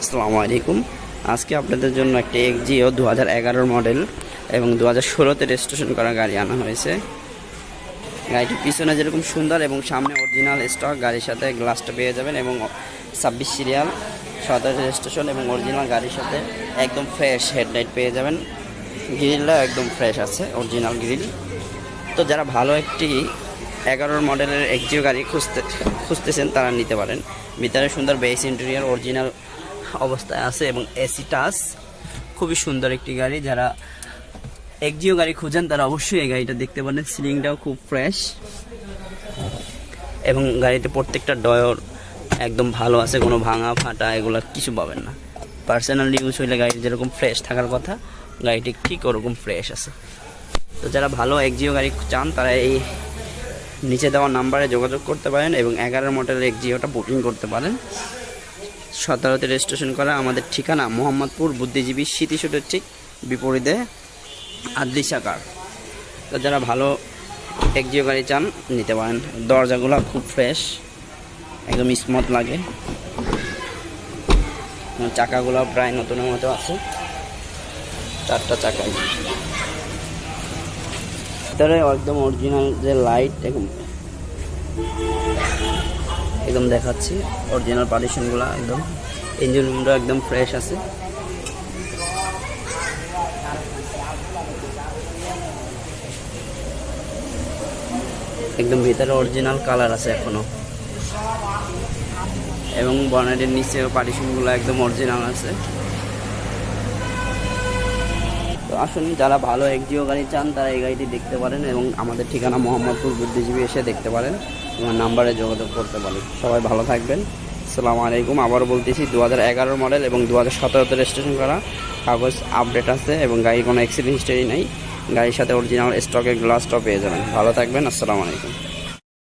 আসসালামু আলাইকুম। আজকে আপনাদের জন্য একটি এক্সজিও দু হাজার মডেল এবং দু হাজার ষোলোতে রেজিস্ট্রেশন করা গাড়ি আনা হয়েছে। গাড়িটির পিছনে যেরকম সুন্দর এবং সামনে অরিজিনাল স্টক গাড়ির সাথে গ্লাসটা পেয়ে যাবেন এবং ছাব্বিশ সিরিয়াল সতেরো রেজিস্ট্রেশন এবং অরিজিনাল গাড়ির সাথে একদম ফ্রেশ হেডলাইট পেয়ে যাবেন। গ্রিলটা একদম ফ্রেশ আছে অরিজিনাল গ্রিল তো যারা ভালো একটি এগারোর মডেলের এক্সিও গাড়ি খুঁজতে খুঁজতেছেন, তারা নিতে পারেন। ভিতরে সুন্দর বেস ইন্টেরিয়ার অরিজিনাল অবস্থায় আছে এবং এসি টাচ খুবই সুন্দর একটি গাড়ি। যারা একজিও গাড়ি খুঁজেন, তারা অবশ্যই এই গাড়িটা দেখতে পারেন। সিলিংটাও খুব ফ্রেশ। এবং গাড়িতে প্রত্যেকটা ডয়র একদম ভালো আছে। কোনো ভাঙা, ফাটা এগুলো কিছু পাবেন না। পার্সোনাল ইউজ হইলে গাড়ি যেরকম ফ্রেশ থাকার কথা, গাড়িটি ঠিক ওরকম ফ্রেশ আছে। তো যারা ভালো একজিও গাড়ি চান, তারা এই নিচে দেওয়া নাম্বারে যোগাযোগ করতে পারেন এবং এগারো মডেলের এক্সিওটা বুকিং করতে পারেন। সতেরোতে রেজিস্ট্রেশন করা আমাদের ঠিকানা, মোহাম্মদপুর, বুদ্ধিজীবী স্মৃতিসুটের ঠিক বিপরীতে আদ্রিসা কার তো যারা ভালো এক্সিও গাড়ি চান, নিতে পারেন। দরজাগুলো খুব ফ্রেশ একদম স্মুথ লাগে। চাকাগুলো প্রায় নতুনের মতো আছে। চারটা চাকাই ভিতরে একদম অরিজিনাল যে লাইট একদম একদম দেখাচ্ছি অরিজিনাল পার্টিশনগুলো একদম। ইঞ্জিন রুমটা একদম ফ্রেশ আছে। একদম ভিতরে অরিজিনাল কালার আছে এখনও। এবং বনেটের নিচেও পার্টিশনগুলো একদম অরিজিনাল আছে। তো আসুন যারা ভালো একজিও গাড়ি চান, তারা এই গাড়িটি দেখতে পারেন এবং আমাদের ঠিকানা মোহাম্মদপুর বুদ্ধিজীবী এসে দেখতে পারেন। আমার নাম্বারে যোগাযোগ করতে পারেন। সবাই ভালো থাকবেন। আসসালামু আলাইকুম। আবারও বলতেছি দু হাজার মডেল এবং দু হাজার সতেরোতে রেজিস্ট্রেশন করা। কাগজ আপডেট আছে এবং গাড়ির কোনো অ্যাক্সিডেন্ট হিস্টোরি নেই। গাড়ির সাথে অরিজিনাল স্টকের গ্লাসটাও পেয়ে যাবেন। ভালো থাকবেন। আসসালামু আলাইকুম।